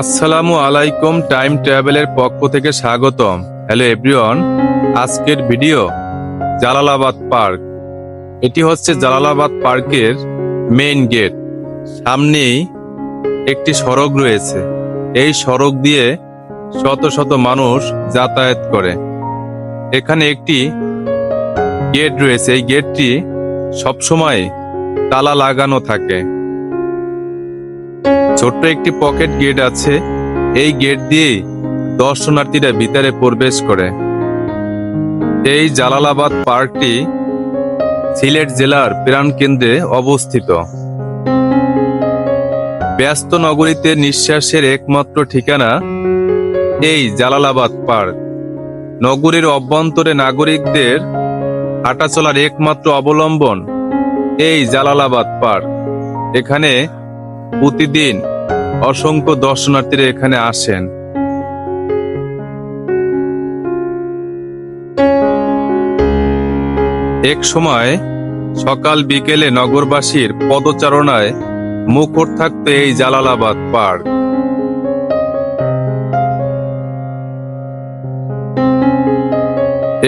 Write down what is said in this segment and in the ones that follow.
আসসালামু আলাইকুম টাইম ট্রাভেলের পক্ষ থেকে স্বাগতম। হ্যালো এভরিওয়ান, আজকের ভিডিও জালালাবাদ পার্ক। এটি হচ্ছে জালালাবাদ পার্কের মেইন গেট। সামনেই একটি সড়ক রয়েছে। এই সড়ক দিয়ে শত শত মানুষ যাতায়াত করে। এখানে একটি গেট রয়েছে। এই গেটটি সবসময় তালা লাগানো থাকে। ছোট্ট একটি পকেট গেট আছে। এই গেট দিয়েই দর্শনার্থীরা ভিতরে প্রবেশ করে। এই জালালাবাদ পার্কটি সিলেট জেলার প্রাণকেন্দ্রে অবস্থিত। ব্যস্ত নগরীতে নিঃশ্বাসের একমাত্র ঠিকানা এই জালালাবাদ পার্ক। নগরীর অভ্যন্তরে নাগরিকদের হাঁটাচলার একমাত্র অবলম্বন এই জালালাবাদ পার্ক। এখানে প্রতিদিন অসংখ্য দর্শনার্থীরা এখানে আসেন। এক সময় সকাল বিকেলে নগরবাসীর পদচারণায় মুখর থাকতো এই জালালাবাদ পার্ক।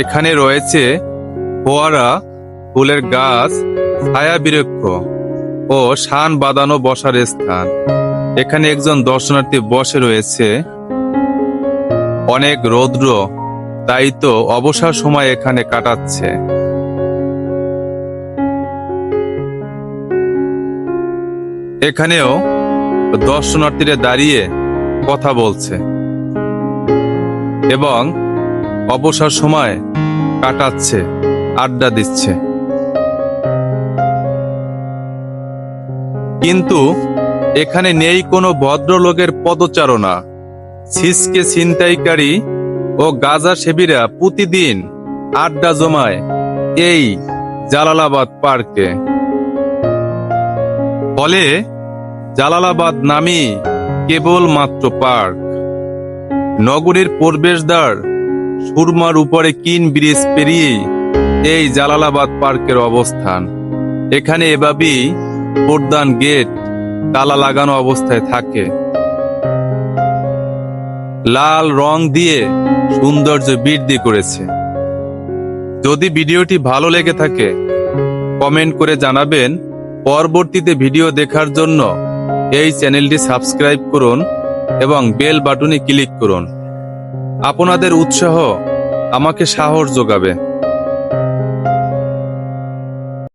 এখানে রয়েছে ফোয়ারা, ফুলের গাছ, ছায়া বৃক্ষ ও শান বাঁধানো বসার স্থান। এখানে একজন দর্শনার্থী বসে রয়েছে। অনেক রৌদ্র, তাই তো অবসর সময় এখানে কাটাচ্ছে। এখানেও দর্শনার্থীরা দাঁড়িয়ে কথা বলছে এবং অবসর সময় কাটাচ্ছে, আড্ডা দিচ্ছে। কিন্তু এখানে নেই কোনো ভদ্রলোকের পদচারণা। ছিসকে ছিনতাইকারী ও গাজা সেবীরা প্রতিদিন আড্ডা জমায় এই জালালাবাদ পার্কে। ফলে জালালাবাদ নামই কেবল মাত্র পার্ক। নগরীর প্রবেশদ্বার সুরমার উপরে কিন ব্রিজ পেরিয়েই এই জালালাবাদ পার্কের অবস্থান। এখানে এভাবেই প্রধান গেট তালা লাগানো অবস্থায় থাকে। লাল রং দিয়ে সৌন্দর্য বৃদ্ধি করেছে। যদি ভিডিওটি ভালো লেগে থাকে, কমেন্ট করে জানাবেন। পরবর্তীতে ভিডিও দেখার জন্য এই চ্যানেলটি সাবস্ক্রাইব করুন এবং বেল বাটনে ক্লিক করুন। আপনাদের উৎসাহ আমাকে সাহস যোগাবে।